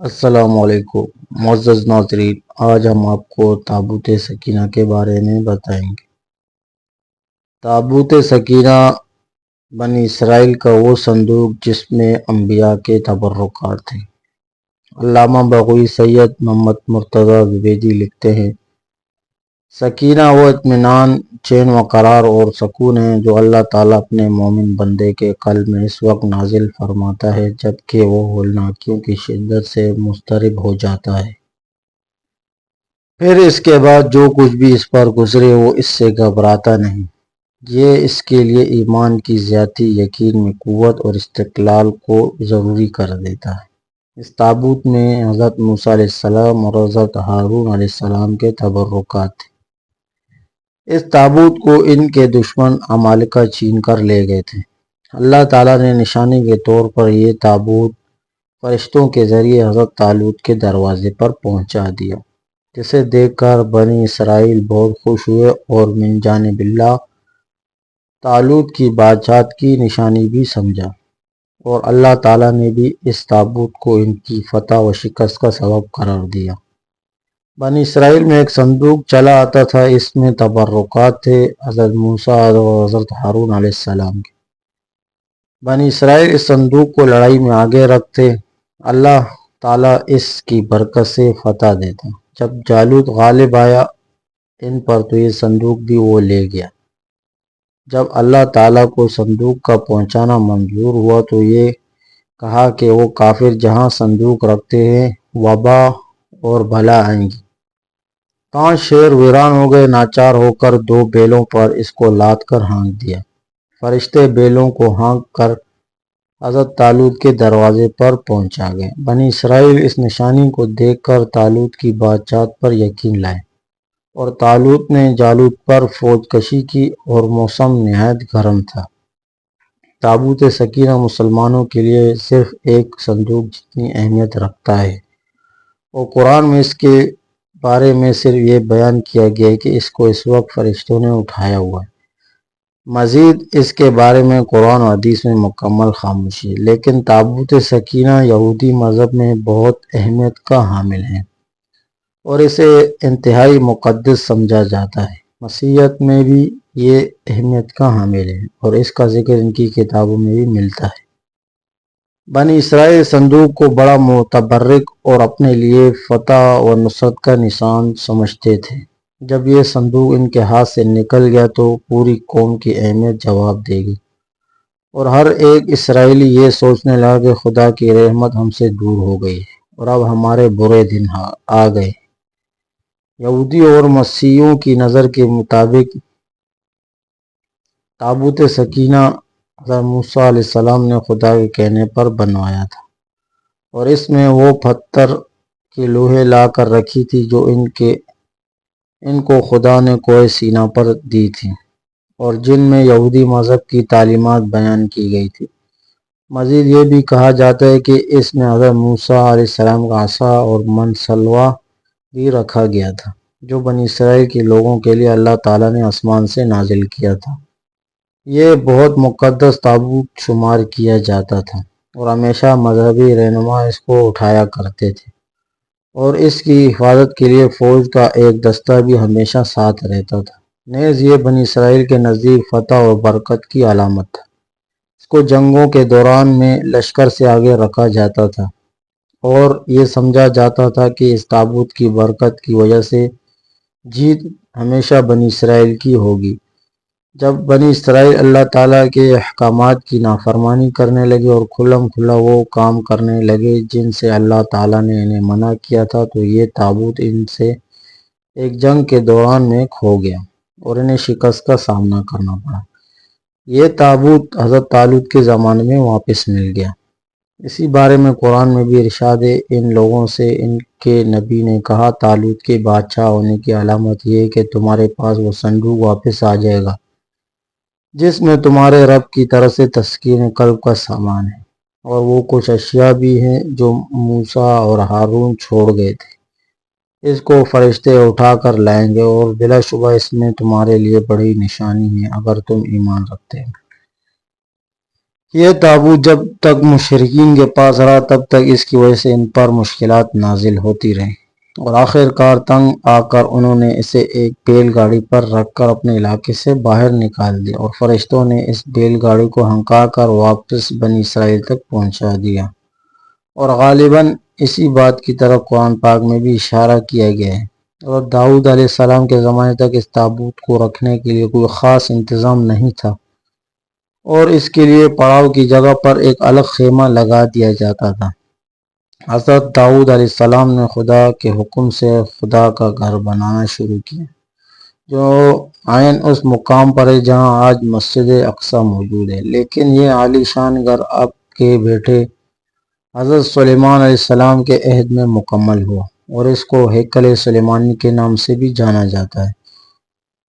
السلام علیکم، معزز ناظرین، آج ہم آپ کو تابوت سکینہ کے بارے میں بتائیں گے۔ تابوت سکینہ بنی اسرائیل کا وہ صندوق جس میں انبیاء کے تبرکات تھے علامہ بغوی سید محمد مرتضی ویدی لکھتے ہیں سکینہ وہ اطمینان، چین و قرار اور سکون ہے جو اللہ تعالیٰ اپنے مومن بندے کے قلب میں اس وقت نازل فرماتا ہے جبکہ وہ ہولناکیوں کی شدت سے مسترب ہو جاتا ہے۔ پھر اس کے بعد جو کچھ بھی اس پر گزرے وہ اس سے گھبراتا نہیں۔ یہ اس کے لیے ایمان کی زیادتی، یقین میں قوت اور استقلال کو ضروری کر دیتا ہے۔ اس تابوت میں حضرت موسیٰ علیہ السلام اور حضرت ہارون علیہ السلام کے تبرکات تھے۔ اس تابوت کو ان کے دشمن عمالکہ چھین کر لے گئے تھے۔ اللہ تعالیٰ نے نشانی کے طور پر یہ تابوت فرشتوں کے ذریعے حضرت تعلق کے دروازے پر پہنچا دیا، جسے دیکھ کر بنی اسرائیل بہت خوش ہوئے اور من جانب اللہ تعلق کی بادشاہت کی نشانی بھی سمجھا۔ اور اللہ تعالیٰ نے بھی اس تابوت کو ان کی فتح و شکست کا سبب قرار دیا۔ بنی اسرائیل میں ایک صندوق چلا آتا تھا، اس میں تبرکات تھے حضرت موسیٰ اور حضرت ہارون علیہ السلام کے۔ بنی اسرائیل اس صندوق کو لڑائی میں آگے رکھتے، اللہ تعالیٰ اس کی برکت سے فتح دیتا جب جالوت غالب آیا، ان پر تو یہ صندوق بھی وہ لے گیا۔ جب اللہ تعالیٰ کو صندوق کا پہنچانا منظور ہوا تو یہ کہا کہ وہ کافر جہاں صندوق رکھتے ہیں، وبا اور بھلا آئیں گی۔ پانچ شیر ویران ہو گئے، ناچار ہو کر دو بیلوں پر اس کو لاد کر ہانک دیا۔ فرشتے بیلوں کو ہانک کر حضرت تالود کے دروازے پر پہنچا گئے۔ بنی اسرائیل اس نشانی کو دیکھ کر تالود کی بادشاہت پر یقین لائے اور تالود نے جالود پر فوج کشی کی اور موسم نہایت گرم تھا۔ تابوت سکینہ مسلمانوں کے لیے صرف ایک صندوق جتنی اہمیت رکھتا ہے۔ اور قرآن میں اس کے بارے میں صرف یہ بیان کیا گیا ہے کہ اس کو اس وقت فرشتوں نے اٹھایا ہوا ہے۔ مزید اس کے بارے میں قرآن و حدیث میں مکمل خاموشی ہے، لیکن تابوت سکینہ یہودی مذہب میں بہت اہمیت کا حامل ہے اور اسے انتہائی مقدس سمجھا جاتا ہے۔ مسیحت میں بھی یہ اہمیت کا حامل ہے اور اس کا ذکر ان کی کتابوں میں بھی ملتا ہے۔ بنی اسرائیل صندوق کو بڑا متبرک اور اپنے لیے فتح و نصرت کا نشان سمجھتے تھے۔ جب یہ صندوق ان کے ہاتھ سے نکل گیا تو پوری قوم کی اہمیت جواب دے گی۔ اور ہر ایک اسرائیلی یہ سوچنے لگا کہ خدا کی رحمت ہم سے دور ہو گئی ہے اور اب ہمارے برے دن ہاں، آ گئے۔ یہودی اور مسیحوں کی نظر کے مطابق تابوت سکینہ موسیٰ علیہ السلام نے خدا کے کہنے پر بنوایا تھا۔ اور اس میں وہ پتھر کی لوہے لا کر رکھی تھی جو ان کے، ان کو خدا نے کوئے سینہ پر دی تھی۔ اور جن میں یہودی مذہب کی تعلیمات بیان کی گئی تھی۔ مزید یہ بھی کہا جاتا ہے کہ اس میں حضرت موسیٰ علیہ السلام کا عصا اور منسلوہ بھی رکھا گیا تھا، جو بنی اسرائیل کے لوگوں کے لیے اللہ تعالیٰ نے آسمان سے نازل کیا تھا۔ یہ بہت مقدس تابوت شمار کیا جاتا تھا اور ہمیشہ مذہبی رہنما اس کو اٹھایا کرتے تھے اور اس کی حفاظت کے لیے فوج کا ایک دستہ بھی ہمیشہ ساتھ رہتا تھا۔ نیز یہ بنی اسرائیل کے نزدیک فتح اور برکت کی علامت تھا۔ اس کو جنگوں کے دوران میں لشکر سے آگے رکھا جاتا تھا اور یہ سمجھا جاتا تھا کہ اس تابوت کی برکت کی وجہ سے جیت ہمیشہ بنی اسرائیل کی ہوگی۔ جب بنی اسرائیل اللہ تعالیٰ کے احکامات کی نافرمانی کرنے لگے اور کھلم کھلا وہ کام کرنے لگے جن سے اللہ تعالیٰ نے انہیں منع کیا تھا، تو یہ تابوت ان سے ایک جنگ کے دوران میں کھو گیا اور انہیں شکست کا سامنا کرنا پڑا۔ یہ تابوت حضرت تعلق کے زمانے میں واپس مل گیا۔ اسی بارے میں قرآن میں بھی ارشاد ان لوگوں سے ان کے نبی نے کہا تعلق کے بادشاہ ہونے کی علامت یہ کہ تمہارے پاس وہ صندوق واپس آ جائے گا۔ جس میں تمہارے رب کی طرح سے تسکین قلب کا سامان ہے اور وہ کچھ اشیاء بھی ہیں جو موسا اور ہارون چھوڑ گئے تھے۔ اس کو فرشتے اٹھا کر لائیں گے اور بلا شبہ اس میں تمہارے لیے بڑی نشانی ہے اگر تم ایمان رکھتے ہیں یہ تابوت جب تک مشرقین کے پاس رہا تب تک اس کی وجہ سے ان پر مشکلات نازل ہوتی رہیں۔ اور آخر کار تنگ آ کر انہوں نے اسے ایک بیل گاڑی پر رکھ کر اپنے علاقے سے باہر نکال دیا اور فرشتوں نے اس بیل گاڑی کو ہنکا کر واپس بنی اسرائیل تک پہنچا دیا۔ اور غالباً اسی بات کی طرف قرآن پاک میں بھی اشارہ کیا گیا ہے۔ اور داؤد علیہ السلام کے زمانے تک اس تابوت کو رکھنے کے لیے کوئی خاص انتظام نہیں تھا۔ اور اس کے لیے پڑاؤ کی جگہ پر ایک الگ خیمہ لگا دیا جاتا تھا۔ حضرت داؤد علیہ السلام نے خدا کے حکم سے خدا کا گھر بنانا شروع کیا، جو آئین اس مقام پر ہے جہاں آج مسجد اقسا موجود ہے۔ لیکن یہ عالی شان گھر اب کے بیٹے حضرت سلیمان علیہ السلام کے عہد میں مکمل ہوا اور اس کو ہیکل سلیمانی کے نام سے بھی جانا جاتا ہے۔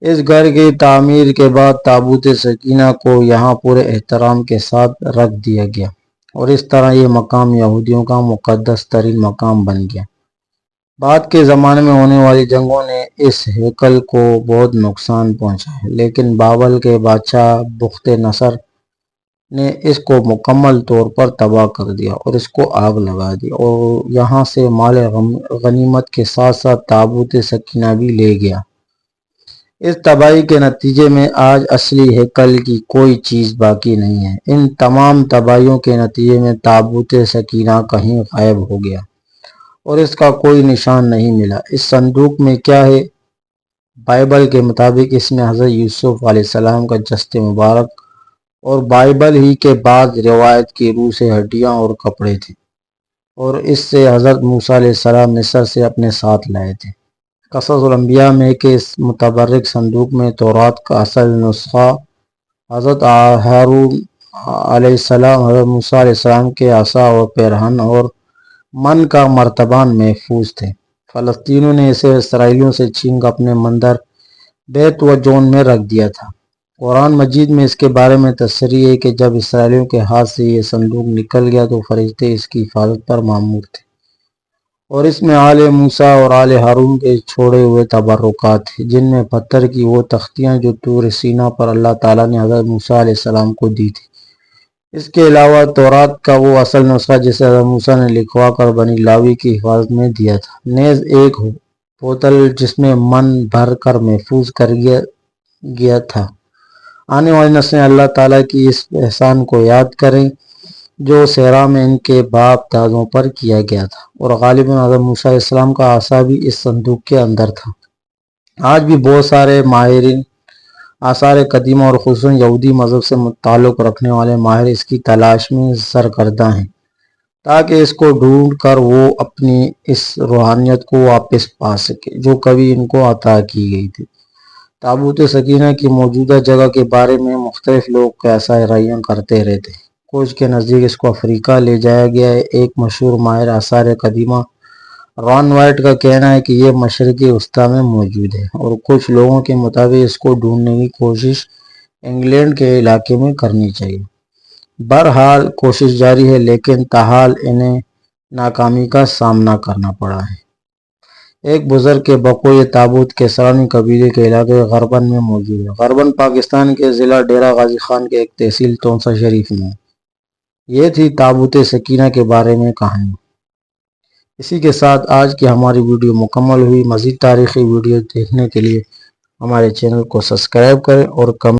اس گھر کی تعمیر کے بعد تابوت سکینہ کو یہاں پورے احترام کے ساتھ رکھ دیا گیا۔ اور اس طرح یہ مقام یہودیوں کا مقدس ترین مقام بن گیا۔ بعد کے زمانے میں ہونے والی جنگوں نے اس ہیکل کو بہت نقصان پہنچا ہے، لیکن بابل کے بادشاہ بخت نصر نے اس کو مکمل طور پر تباہ کر دیا اور اس کو آگ لگا دی اور یہاں سے مال غنیمت کے ساتھ ساتھ تابوت سکینہ بھی لے گیا۔ اس تباہی کے نتیجے میں آج اصلی ہیکل کی کوئی چیز باقی نہیں ہے۔ ان تمام تباہیوں کے نتیجے میں تابوت سکینہ کہیں غائب ہو گیا اور اس کا کوئی نشان نہیں ملا۔ اس صندوق میں کیا ہے؟ بائبل کے مطابق اس میں حضرت یوسف علیہ السلام کا جست مبارک اور بائبل ہی کے بعد روایت کی روح سے ہڈیاں اور کپڑے تھے اور اس سے حضرت موسیٰ علیہ السلام مصر سے اپنے ساتھ لائے تھے۔ قصص الانبیاء میں کہ اس متبرک صندوق میں تورات کا اصل نسخہ حضرت ہارون علیہ السلام، حضرت موسیٰ علیہ السلام کے عصا اور پیرہن اور من کا مرتبان محفوظ تھے۔ فلسطینوں نے اسے اسرائیلیوں سے چھینگ اپنے مندر، بیت و جون میں رکھ دیا تھا۔ قرآن مجید میں اس کے بارے میں تصریح ہے کہ جب اسرائیلیوں کے ہاتھ سے یہ صندوق نکل گیا تو فرشتے اس کی حفاظت پر معمور تھے۔ اور اس میں آل موسیٰ اور آل ہارون کے چھوڑے ہوئے تبرکات جن میں پتھر کی وہ تختیاں جو تور سینہ پر اللہ تعالیٰ نے حضرت موسیٰ علیہ السلام کو دی تھی۔ اس کے علاوہ تورات کا وہ اصل نسخہ جسے حضرت موسیٰ نے لکھوا کر بنی لاوی کی حفاظت میں دیا تھا۔ نیز ایک بوتل جس میں من بھر کر محفوظ کر گیا گیا تھا۔ آنے والی نسلیں اللہ تعالیٰ کی اس احسان کو یاد کریں۔ جو سیرا میں ان کے باپ دادوں پر کیا گیا تھا اور غالباً حضرت موسیٰ علیہ السلام کا آسا بھی اس صندوق کے اندر تھا۔ آج بھی بہت سارے ماہرین، آثار قدیمہ اور خصوصاً یہودی مذہب سے تعلق رکھنے والے ماہر اس کی تلاش میں سرکردہ ہیں، تاکہ اس کو ڈھونڈ کر وہ اپنی اس روحانیت کو واپس پا سکے، جو کبھی ان کو عطا کی گئی تھی۔ تابوت سکینہ کی موجودہ جگہ کے بارے میں مختلف لوگ کیسا رائیاں کرتے رہتے ہیں۔ کوچ کے نزدیک اس کو افریقہ لے جایا گیا ہے۔ ایک مشہور ماہر آثار قدیمہ ران وائٹ کا کہنا ہے کہ یہ مشرقی وسطی میں موجود ہے اور کچھ لوگوں کے مطابق اس کو ڈھونڈنے کی کوشش انگلینڈ کے علاقے میں کرنی چاہیے۔ برحال کوشش جاری ہے، لیکن تاحال انہیں ناکامی کا سامنا کرنا پڑا ہے۔ ایک بزرگ کے بقو تابوت کے سرانی قبیلے کے علاقے غربن میں موجود ہے۔ غربن پاکستان کے ضلع ڈیرہ غازی خان کے ایک تحصیل تونسا شریف میں یہ تھی تابوت سکینہ کے بارے میں کہانی۔ اسی کے ساتھ آج کی ہماری ویڈیو مکمل ہوئی۔ مزید تاریخی ویڈیو دیکھنے کے لیے ہمارے چینل کو سبسکرائب کریں اور کم